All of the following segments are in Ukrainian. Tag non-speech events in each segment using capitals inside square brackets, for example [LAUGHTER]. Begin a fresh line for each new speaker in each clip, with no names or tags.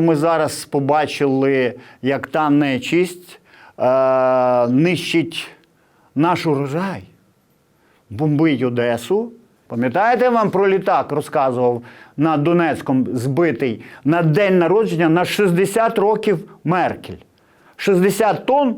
Ми зараз побачили, як та нечисть е, нищить наш урожай, бомбить Одесу. Пам'ятаєте, вам про літак розказував на Донецькому збитий на день народження на 60 років Меркель. 60 тонн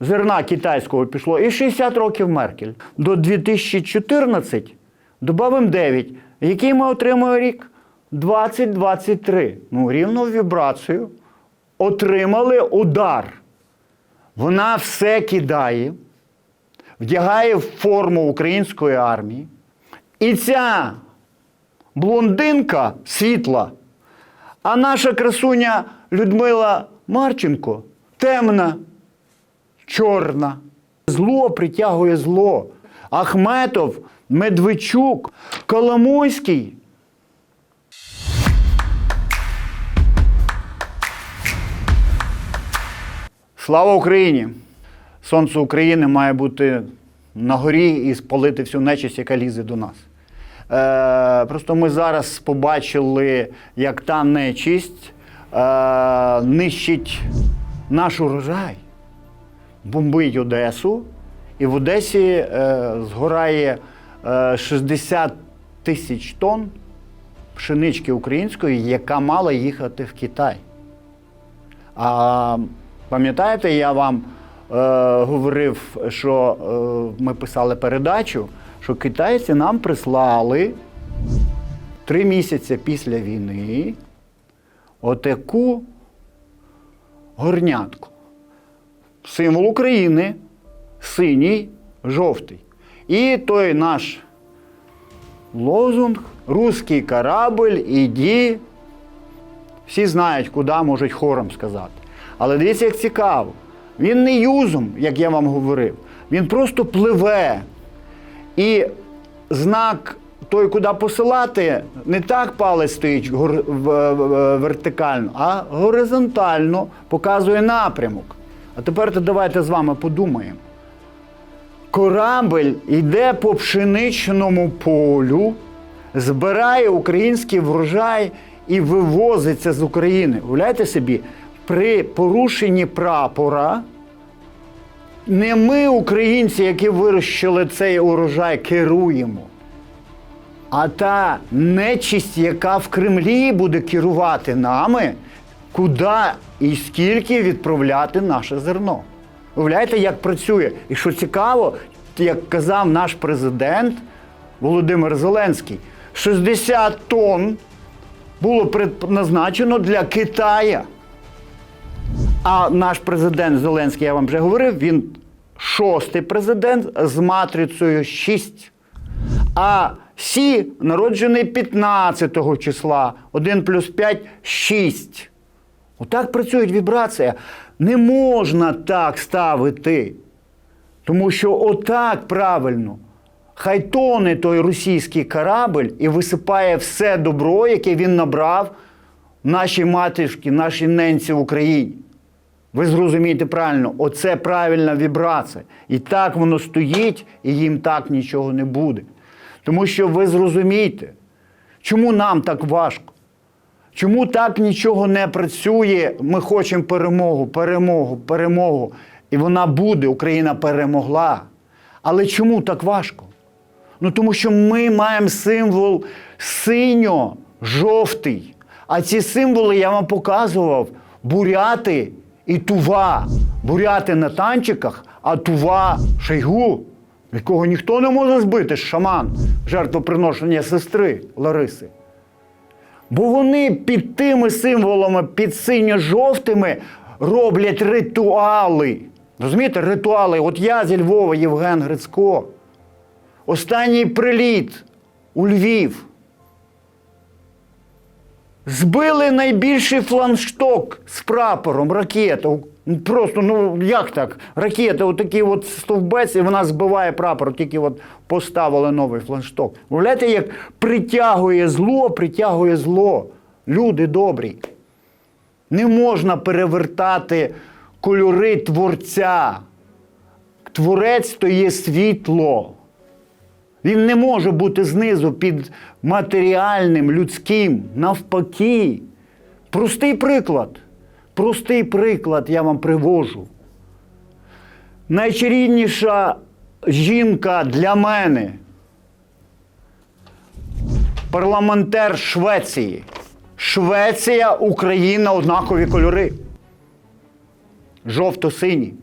зерна китайського пішло і 60 років Меркель. До 2014 додаємо 9. Який ми отримуємо рік? 2023. Ну, рівно в вібрацію. Отримали удар. Вона все кидає, вдягає форму української армії. І ця блондинка світла, а наша красуня Людмила Марченко темна, чорна. Зло притягує зло. Ахметов, Медведчук, Коломойський. Слава Україні! Сонце України має бути на горі і спалити всю нечисть, яка лізе до нас. Е, просто ми зараз побачили, як та нечисть е, нищить наш урожай, бомбить Одесу, і в Одесі е, згорає е, 60 тисяч тонн пшенички української, яка мала їхати в Китай. А пам'ятаєте, я вам е, говорив, що е, ми писали передачу, що китайці нам прислали три місяці після війни отаку горнятку. Символ України синій, жовтий. І той наш лозунг Руський корабль, іді всі знають, куди можуть хором сказати. Але дивіться, як цікаво. Він не юзом, як я вам говорив, він просто пливе. І знак той, куди посилати, не так палець стоїть вертикально, а горизонтально показує напрямок. А тепер давайте з вами подумаємо. Корабль йде по пшеничному полю, збирає український врожай і вивозиться з України. Уявляєте собі, при порушенні прапора не ми, українці, які вирощили цей урожай, керуємо. А та нечисть, яка в Кремлі буде керувати нами, куди і скільки відправляти наше зерно. Уявляєте, як працює? І що цікаво, як казав наш президент Володимир Зеленський, 60 тонн було предназначено для Китая. А наш президент Зеленський, я вам вже говорив, він шостий президент з матрицею 6. А Сі народжений 15 числа. 1 плюс 5 6. Отак працює вібрація. Не можна так ставити. Тому що отак правильно. Хай тоне той російський корабль і висипає все добро, яке він набрав наші матушки, наші ненці в Україні. Ви зрозумієте правильно, оце правильна вібрація. І так воно стоїть, і їм так нічого не буде. Тому що ви зрозумієте, чому нам так важко? Чому так нічого не працює? Ми хочемо перемогу, перемогу, перемогу. І вона буде, Україна перемогла. Але чому так важко? Ну тому що ми маємо символ синьо-жовтий. А ці символи я вам показував: буряти і тува. Буряти на танчиках, а тува шайгу, якого ніхто не може збити, шаман, жертвоприношення сестри Лариси. Бо вони під тими символами, під синьо-жовтими, роблять ритуали. Розумієте, ритуали. От я зі Львова, Євген Грицько. Останній приліт у Львів. Збили найбільший фланшток з прапором ракета. Ну, Просто, ну як так? Ракета, отакий от стовбець, і вона збиває прапор, тільки от поставили новий фланшток. Уявляєте, як притягує зло, притягує зло. Люди добрі. Не можна перевертати кольори творця. Творець то є світло. Він не може бути знизу під матеріальним, людським. Навпаки, Простий приклад. Простий приклад я вам привожу. Найчарівніша жінка для мене парламентер Швеції. Швеція, Україна однакові кольори. Жовто-сині.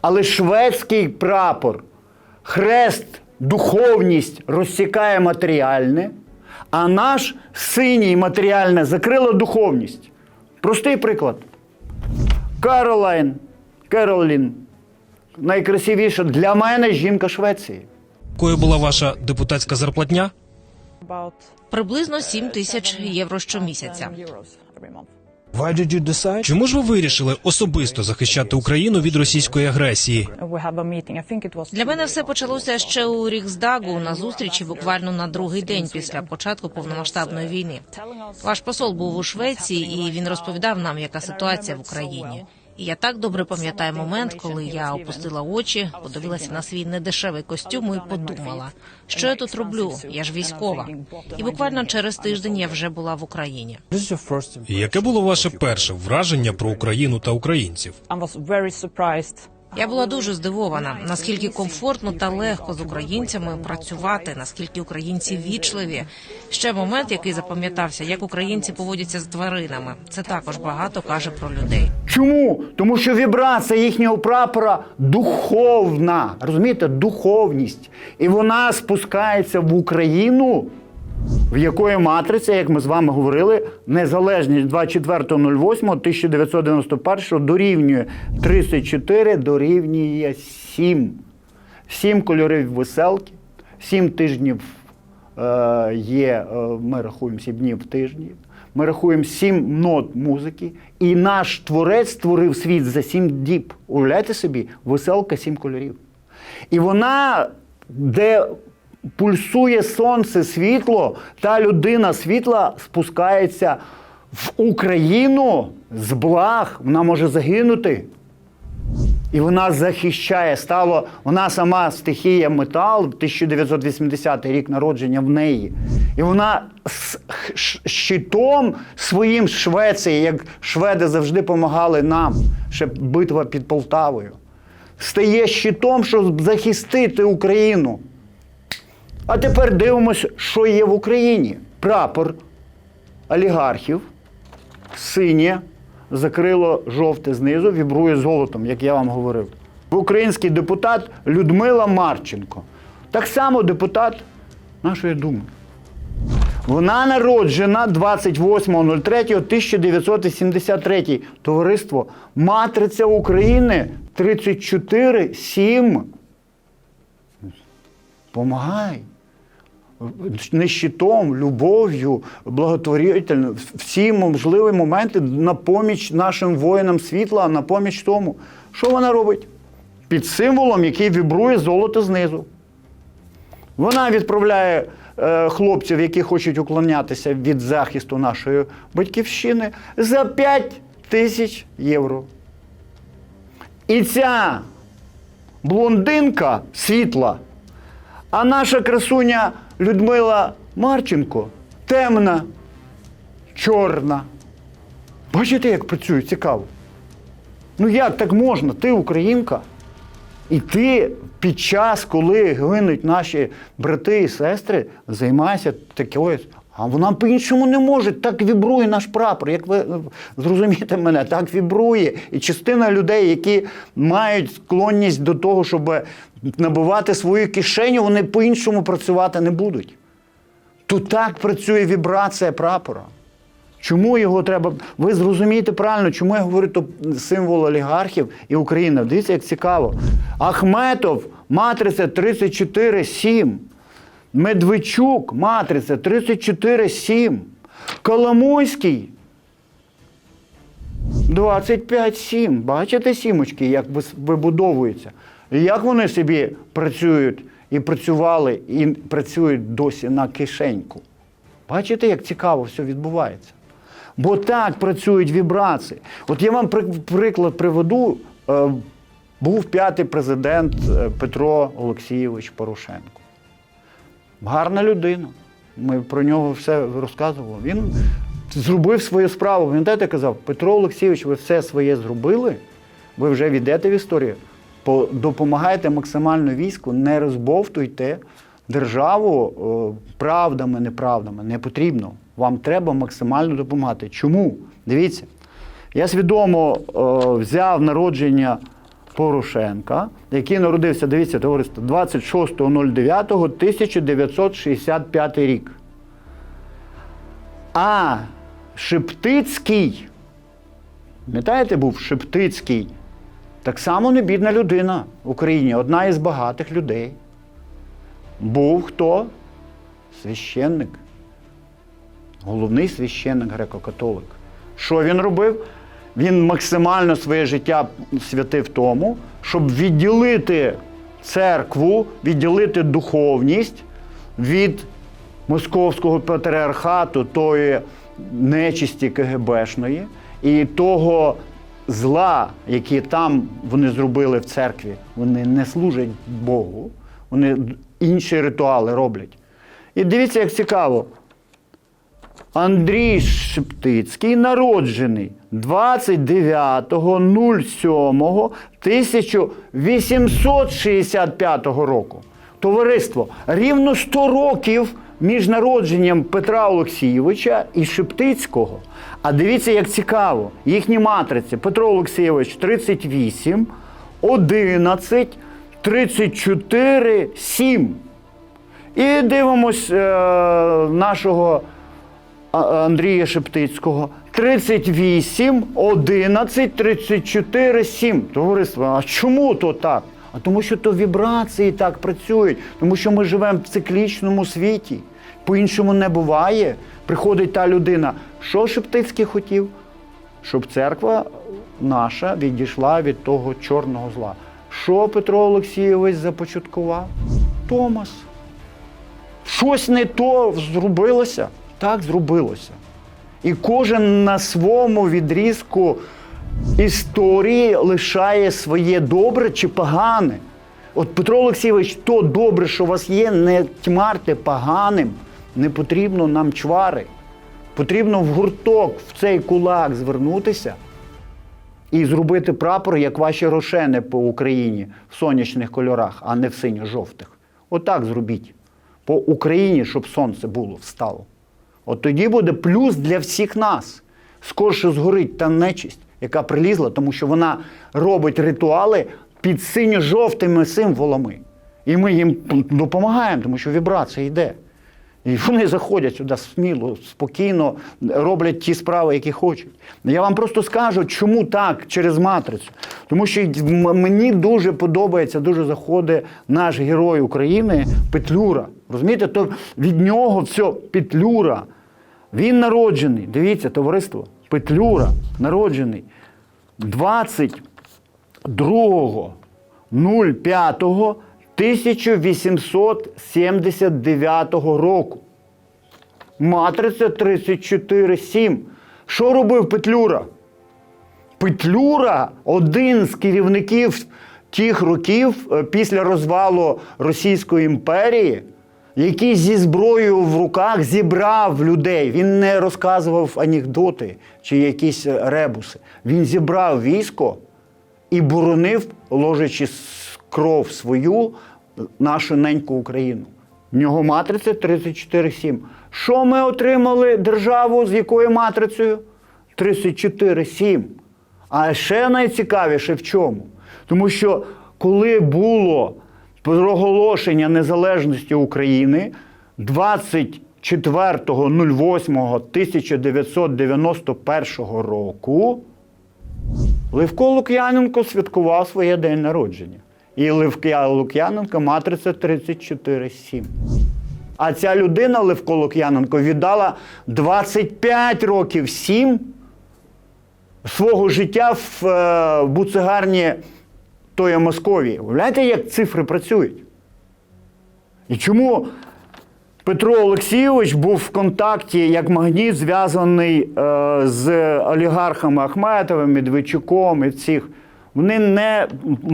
Але шведський прапор, хрест, духовність розсікає матеріальне, а наш синій матеріальне закрило духовність. Простий приклад. Каролайн, Керолін. Найкрасивіша для мене жінка Швеції.
Якою була ваша депутатська зарплатня?
Приблизно 7 тисяч євро щомісяця.
Euros every month.
Why did you decide? Чому ж ви вирішили особисто захищати Україну від російської агресії?
Для мене все почалося ще у Ріксдагу на зустрічі буквально на другий день після початку повномасштабної війни. Ваш посол був у Швеції, і він розповідав нам, яка ситуація в Україні. І я так добре пам'ятаю момент, коли я опустила очі, подивилася на свій недешевий костюм і подумала, що я тут роблю? Я ж військова. І буквально через тиждень я вже була в Україні.
Яке було ваше перше враження про Україну та українців?
Я була дуже здивована, наскільки комфортно та легко з українцями працювати, наскільки українці вічливі. Ще момент, який запам'ятався, як українці поводяться з тваринами. Це також багато каже про людей.
Чому? Тому що вібрація їхнього прапора духовна. Розумієте, духовність. І вона спускається в Україну, в якої матриця, як ми з вами говорили, незалежність 24.08.1991 дорівнює 34, дорівнює 7. 7 кольорів веселки, 7 тижнів е, є, е, ми рахуємо 7 днів в тижні. Ми рахуємо 7 нот музики, і наш творець створив світ за 7 діб. Уявляєте собі, веселка 7 кольорів. І вона, де пульсує сонце, світло, та людина світла спускається в Україну з благ, вона може загинути. І вона захищає, стало, вона сама стихія метал, 1980 рік народження в неї. І вона з щитом своїм Швеції, як шведи завжди допомагали нам, ще битва під Полтавою, стає щитом, щоб захистити Україну. А тепер дивимося, що є в Україні. Прапор олігархів, синє, закрило жовте знизу, вібрує золотом, як я вам говорив. Український депутат Людмила Марченко. Так само депутат нашої думи. Вона народжена 28.03.1973. Товариство Матриця України 34-7. Помагай. Не щитом, любов'ю, благотворительно, всі можливі моменти на поміч нашим воїнам світла, на поміч тому. Що вона робить? Під символом, який вібрує золото знизу. Вона відправляє е, хлопців, які хочуть уклонятися від захисту нашої батьківщини, за 5 тисяч євро. І ця блондинка світла, а наша красуня Людмила Марченко темна, чорна. Бачите, як працює? Цікаво. Ну як так можна? Ти українка. І ти під час, коли гинуть наші брати і сестри, займаєшся такою. А вона по-іншому не може. Так вібрує наш прапор. Як ви е, зрозумієте мене, так вібрує. І частина людей, які мають склонність до того, щоб набивати свою кишеню, вони по-іншому працювати не будуть. То так працює вібрація прапора. Чому його треба? Ви зрозумієте правильно, чому я говорю то символ олігархів і України. Дивіться, як цікаво. Ахметов, матриця 34-7. Медведчук, матриця 34-7. Коломойський 25-7. Бачите сімочки, як вибудовуються? Як вони собі працюють і працювали, і працюють досі на кишеньку. Бачите, як цікаво все відбувається? Бо так працюють вібрації. От я вам приклад приведу. Е, Був п'ятий президент е, Петро Олексійович Порошенко. Гарна людина. Ми про нього все розказували. Він зробив свою справу. Пам'ятаєте, казав, Петро Олексійович, ви все своє зробили, ви вже війдете в історію, допомагайте максимально війську, не розбовтуйте державу е, правдами, неправдами. Не потрібно. Вам треба максимально допомагати. Чому? Дивіться, я свідомо е, взяв народження Порошенка, який народився, дивіться, товариство, 26.09.1965 рік. А Шептицький, пам'ятаєте, був Шептицький, так само не бідна людина в Україні, одна із багатих людей. Був хто? Священник. Головний священник греко-католик. Що він робив? Він максимально своє життя святив тому, щоб відділити церкву, відділити духовність від московського патріархату, тої нечисті КГБшної і того зла, які там вони зробили в церкві. Вони не служать Богу, вони інші ритуали роблять. І дивіться, як цікаво. Андрій Шептицький народжений 29.07.1865 року. Товариство, рівно 100 років між народженням Петра Олексійовича і Шептицького. А дивіться, як цікаво, їхні матриці Петро Олексійович 38, 11, 34, 7. І дивимось е, нашого Андрія Шептицького. 38, 11, 34, 7. Товариство, а чому то так? А тому що то вібрації так працюють, тому що ми живемо в циклічному світі. По-іншому не буває. Приходить та людина. Що Шептицький хотів? Щоб церква наша відійшла від того чорного зла. Що Петро Олексійович започаткував? Томас. Щось не то зробилося. Так зробилося. І кожен на своєму відрізку історії лишає своє добре чи погане. От Петро Олексійович, то добре, що у вас є, не тьмарте поганим. Не потрібно нам чвари. Потрібно в гурток, в цей кулак звернутися і зробити прапор, як ваші рошени по Україні в сонячних кольорах, а не в синьо-жовтих. Отак зробіть. По Україні, щоб сонце було, встало. От тоді буде плюс для всіх нас. Скорше згорить та нечисть, яка прилізла, тому що вона робить ритуали під синьо-жовтими символами. І ми їм допомагаємо, тому що вібрація йде. І вони заходять сюди сміло, спокійно, роблять ті справи, які хочуть. Я вам просто скажу, чому так через матрицю. Тому що мені дуже подобається, дуже заходить наш герой України Петлюра. Розумієте, то від нього все Петлюра. Він народжений, дивіться, товариство, Петлюра народжений 22.05 1879 року. Матриця 34,7. Що робив Петлюра? Петлюра один з керівників тих років е, після розвалу Російської імперії, який зі зброєю в руках зібрав людей. Він не розказував анекдоти чи якісь ребуси. Він зібрав військо і боронив, ложачи с- кров свою, нашу неньку Україну. В нього матриця 34,7. Що ми отримали державу з якою матрицею? 34,7. А ще найцікавіше в чому? Тому що коли було проголошення незалежності України 24.08.1991 року, Левко Лук'яненко святкував своє день народження. І Левко Лук'яненко матриця 34,7. А ця людина, Левко Лук'яненко, віддала 25 років 7 свого життя в е, буцегарні тої Московії. Уявляєте, як цифри працюють? І чому Петро Олексійович був в контакті як магніт, зв'язаний е, з олігархами Ахметовим, Медведчуком і всіх. Вони не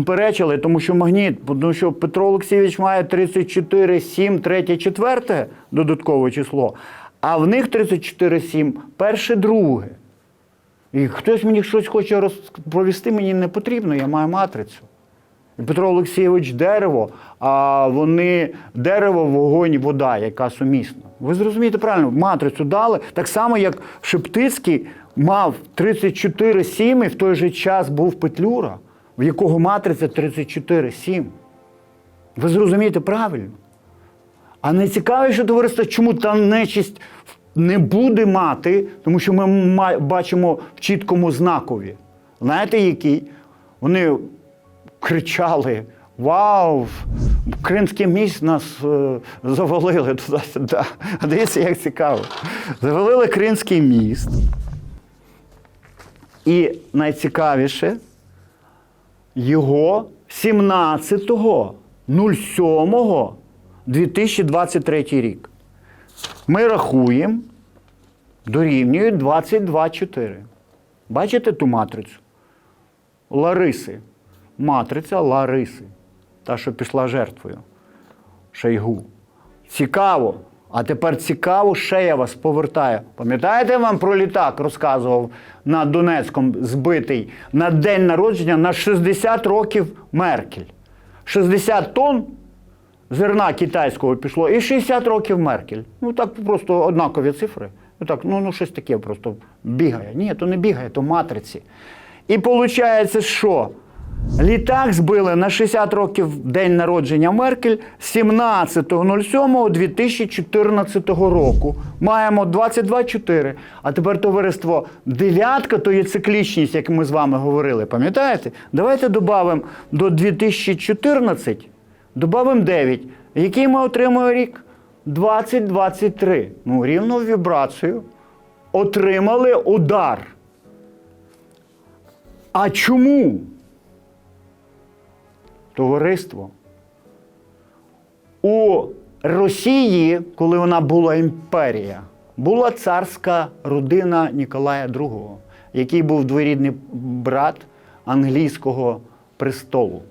перечили, тому що магніт, тому що Петро Олексійович має 34, 7, 3, 4 додаткове число. А в них 34,7, перше, друге. І хтось мені щось хоче розповісти, мені не потрібно, я маю матрицю. І Петро Олексійович дерево, а вони дерево, вогонь, вода, яка сумісна. Ви зрозумієте правильно, матрицю дали. Так само, як Шептицький мав 34,7 і в той же час був Петлюра, в якого матриця 34,7. Ви зрозумієте правильно. А найцікавіше товариство, чому та нечисть не буде мати, тому що ми бачимо в чіткому знакові. Знаєте, який? Вони кричали: Вау! Кримський міст нас е, завалили туди-сюди. А [LAUGHS] дивіться, як цікаво. Завалили Кримський міст. І найцікавіше, його 17.07.2023 рік. Ми рахуємо, дорівнює 22,4. Бачите ту матрицю? Лариси. Матриця Лариси. Та, що пішла жертвою. Шойгу. Цікаво. А тепер цікаво, ще я вас повертаю. Пам'ятаєте, вам про літак розказував на Донецькому збитий на день народження на 60 років Меркель. 60 тонн зерна китайського пішло і 60 років Меркель. Ну так просто однакові цифри. Ну так, ну, ну щось таке просто бігає. Ні, то не бігає, то матриці. І виходить, що літак збили на 60 років день народження Меркель 17.07.2014 року. Маємо 22,4. А тепер товариство дев'ятка, то є циклічність, як ми з вами говорили. Пам'ятаєте? Давайте додамо до 2014, додамо 9. Який ми отримуємо рік? 2023. Ну, рівно вібрацію. Отримали удар. А чому? Товариство. У Росії, коли вона була імперія, була царська родина Ніколая II, який був дворідний брат англійського престолу.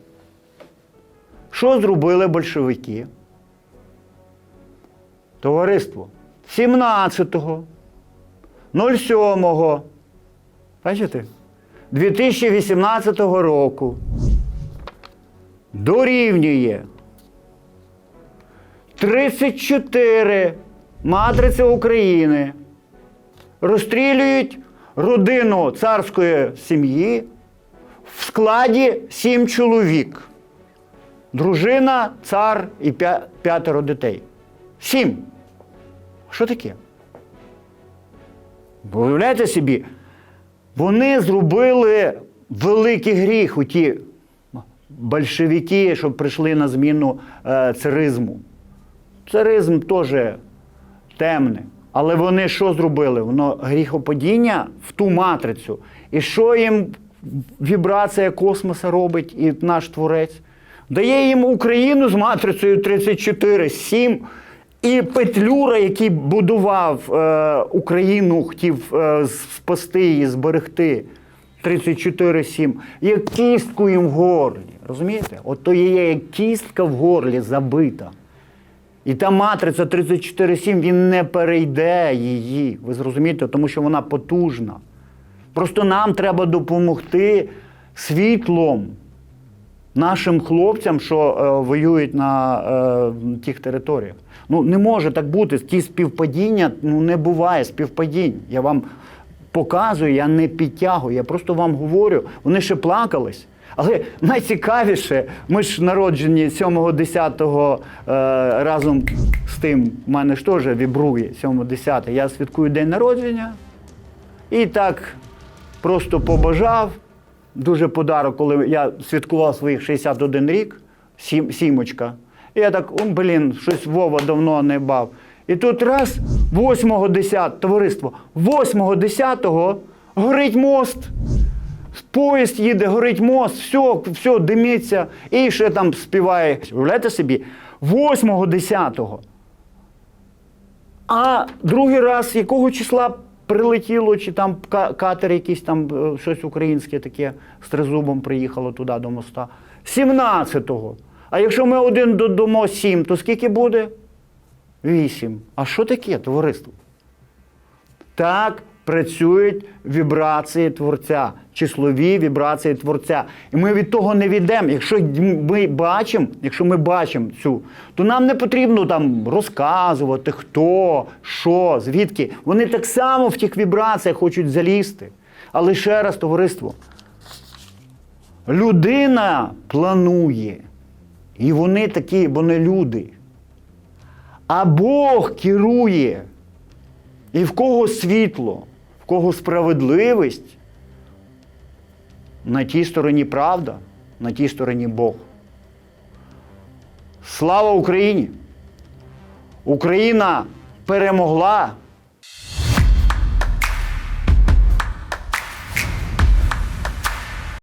Що зробили большевики? Товариство 17-го, 07-го, бачите? 2018 року дорівнює 34 матриця України. Розстрілюють родину царської сім'ї в складі 7 чоловік. Дружина, цар і п'ятеро дітей. Сім. Що таке? Ви Уявляєте собі, вони зробили великий гріх у ті большевики, що прийшли на зміну е, царизму. Царизм теж темне. Але вони що зробили? Воно гріхопадіння в ту матрицю. І що їм вібрація космоса робить і наш творець? Дає їм Україну з матрицею 34, 7. І Петлюра, який будував е, Україну, хотів е, спасти її, зберегти 34-7, є кістку їм в горлі. Розумієте? От то є кістка в горлі забита. І та матриця 34-7, він не перейде її. Ви зрозумієте, тому що вона потужна. Просто нам треба допомогти світлом нашим хлопцям, що е, воюють на е, тих територіях. Ну не може так бути. Ті співпадіння ну не буває співпадінь. Я вам показую, я не підтягую, я просто вам говорю, вони ще плакались. Але найцікавіше, ми ж народжені 7-10 е, разом з тим, в мене ж теж вібрує 7-10. Я святкую день народження. І так просто побажав. Дуже подарок, коли я святкував своїх 61 рік, сім, сімочка. І я так, блін, щось Вова давно не бав. І тут раз, 8 10 товариство, 8-го 10 горить мост. Поїзд їде, горить мост, все, все, димиться. І ще там співає. Уявляєте собі, 8 10 а другий раз якого числа прилетіло, чи там катер якийсь там е, щось українське таке з тризубом приїхало туди до моста. 17-го. А якщо ми один додамо 7, то скільки буде? 8. А що таке, товариство? Так працюють вібрації творця, числові вібрації творця. І ми від того не відемо. Якщо ми бачимо, якщо ми бачимо цю, то нам не потрібно там розказувати, хто, що, звідки. Вони так само в тих вібраціях хочуть залізти. Але ще раз, товариство, людина планує. І вони такі, вони люди. А Бог керує. І в кого світло, кого справедливість, на тій стороні правда, на тій стороні Бог. Слава Україні! Україна перемогла